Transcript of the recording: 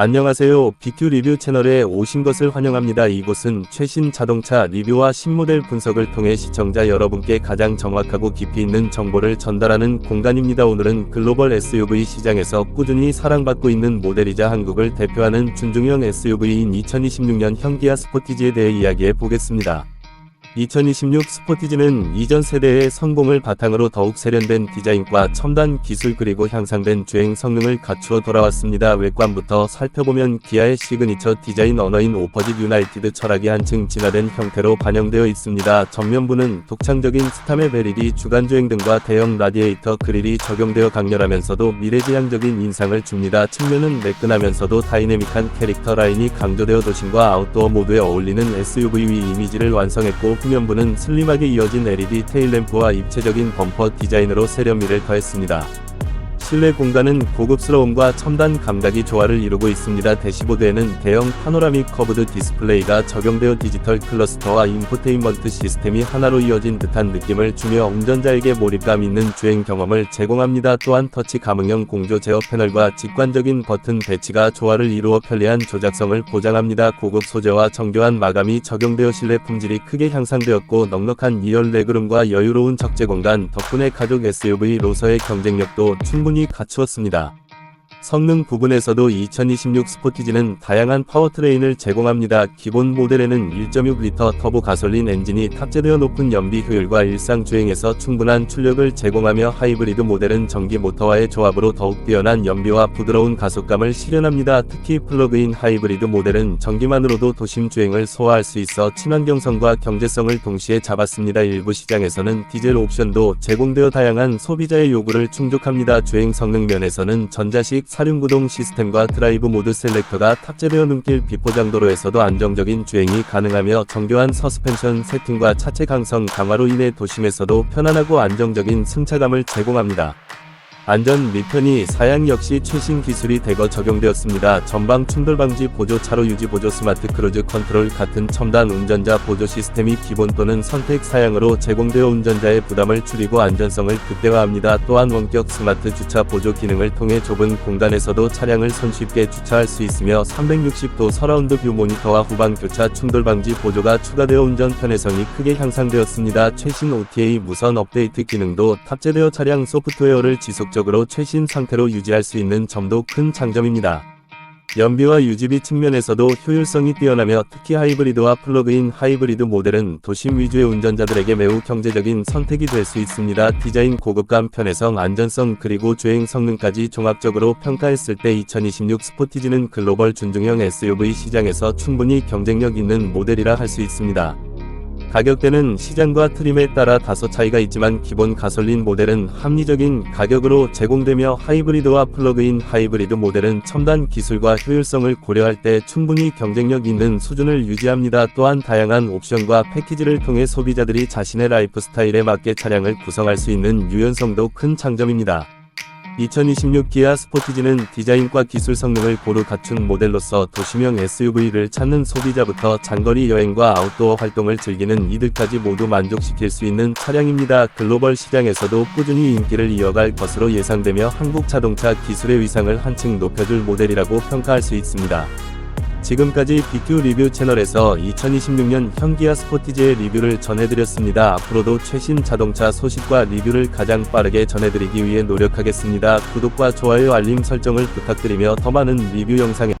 안녕하세요. BQ 리뷰 채널에 오신 것을 환영합니다. 이곳은 최신 자동차 리뷰와 신모델 분석을 통해 시청자 여러분께 가장 정확하고 깊이 있는 정보를 전달하는 공간입니다. 오늘은 글로벌 SUV 시장에서 꾸준히 사랑받고 있는 모델이자 한국을 대표하는 준중형 SUV인 2026년 현기아 스포티지에 대해 이야기해 보겠습니다. 2026 스포티지는 이전 세대의 성공을 바탕으로 더욱 세련된 디자인과 첨단 기술 그리고 향상된 주행 성능을 갖추어 돌아왔습니다. 외관부터 살펴보면 기아의 시그니처 디자인 언어인 오퍼짓 유나이티드 철학이 한층 진화된 형태로 반영되어 있습니다. 정면부는 독창적인 스타메 베릴이 주간주행 등과 대형 라디에이터 그릴이 적용되어 강렬하면서도 미래지향적인 인상을 줍니다. 측면은 매끈하면서도 다이내믹한 캐릭터 라인이 강조되어 도심과 아웃도어 모드에 어울리는 SUV 이미지를 완성했고 후면부는 슬림하게 이어진 LED 테일램프와 입체적인 범퍼 디자인으로 세련미를 더했습니다. 실내 공간은 고급스러움과 첨단 감각이 조화를 이루고 있습니다. 대시보드에는 대형 파노라믹 커브드 디스플레이가 적용되어 디지털 클러스터와 인포테인먼트 시스템이 하나로 이어진 듯한 느낌을 주며 운전자에게 몰입감 있는 주행 경험을 제공합니다. 또한 터치 감응형 공조 제어 패널과 직관적인 버튼 배치가 조화를 이루어 편리한 조작성을 보장합니다. 고급 소재와 정교한 마감이 적용되어 실내 품질이 크게 향상되었고 넉넉한 2열 레그룸과 여유로운 적재 공간 덕분에 가족 SUV로서의 경쟁력도 충분히 갖추었습니다. 성능 부분에서도 2026 스포티지는 다양한 파워트레인을 제공합니다. 기본 모델에는 1.6L 터보 가솔린 엔진이 탑재되어 높은 연비 효율과 일상 주행에서 충분한 출력을 제공하며 하이브리드 모델은 전기 모터와의 조합으로 더욱 뛰어난 연비와 부드러운 가속감을 실현합니다. 특히 플러그인 하이브리드 모델은 전기만으로도 도심 주행을 소화할 수 있어 친환경성과 경제성을 동시에 잡았습니다. 일부 시장에서는 디젤 옵션도 제공되어 다양한 소비자의 요구를 충족합니다. 주행 성능 면에서는 전자식 사륜구동 시스템과 드라이브 모드 셀렉터가 탑재되어 눈길 비포장도로에서도 안정적인 주행이 가능하며 정교한 서스펜션 세팅과 차체 강성 강화로 인해 도심에서도 편안하고 안정적인 승차감을 제공합니다. 안전 및 편의 사양 역시 최신 기술이 대거 적용되었습니다. 전방 충돌 방지 보조 차로 유지 보조 스마트 크루즈 컨트롤 같은 첨단 운전자 보조 시스템이 기본 또는 선택 사양으로 제공되어 운전자의 부담을 줄이고 안전성을 극대화합니다. 또한 원격 스마트 주차 보조 기능을 통해 좁은 공간에서도 차량을 손쉽게 주차할 수 있으며 360도 서라운드 뷰 모니터와 후방 교차 충돌 방지 보조가 추가되어 운전 편의성이 크게 향상되었습니다. 최신 OTA 무선 업데이트 기능도 탑재되어 차량 소프트웨어를 지속적으로 최신 상태로 유지할 수 있는 점도 큰 장점입니다. 연비와 유지비 측면에서도 효율성이 뛰어나며 특히 하이브리드와 플러그인 하이브리드 모델은 도심 위주의 운전자들에게 매우 경제적인 선택이 될 수 있습니다. 디자인 고급감, 편의성, 안전성 그리고 주행 성능까지 종합적으로 평가했을 때 2026 스포티지는 글로벌 준중형 SUV 시장에서 충분히 경쟁력 있는 모델이라 할 수 있습니다. 가격대는 시장과 트림에 따라 다소 차이가 있지만 기본 가솔린 모델은 합리적인 가격으로 제공되며 하이브리드와 플러그인 하이브리드 모델은 첨단 기술과 효율성을 고려할 때 충분히 경쟁력 있는 수준을 유지합니다. 또한 다양한 옵션과 패키지를 통해 소비자들이 자신의 라이프 스타일에 맞게 차량을 구성할 수 있는 유연성도 큰 장점입니다. 2026 기아 스포티지는 디자인과 기술 성능을 고루 갖춘 모델로서 도시명 SUV를 찾는 소비자부터 장거리 여행과 아웃도어 활동을 즐기는 이들까지 모두 만족시킬 수 있는 차량입니다. 글로벌 시장에서도 꾸준히 인기를 이어갈 것으로 예상되며 한국 자동차 기술의 위상을 한층 높여줄 모델이라고 평가할 수 있습니다. 지금까지 BQ 리뷰 채널에서 2026년 현기아 스포티지의 리뷰를 전해드렸습니다. 앞으로도 최신 자동차 소식과 리뷰를 가장 빠르게 전해드리기 위해 노력하겠습니다. 구독과 좋아요 알림 설정을 부탁드리며 더 많은 리뷰 영상에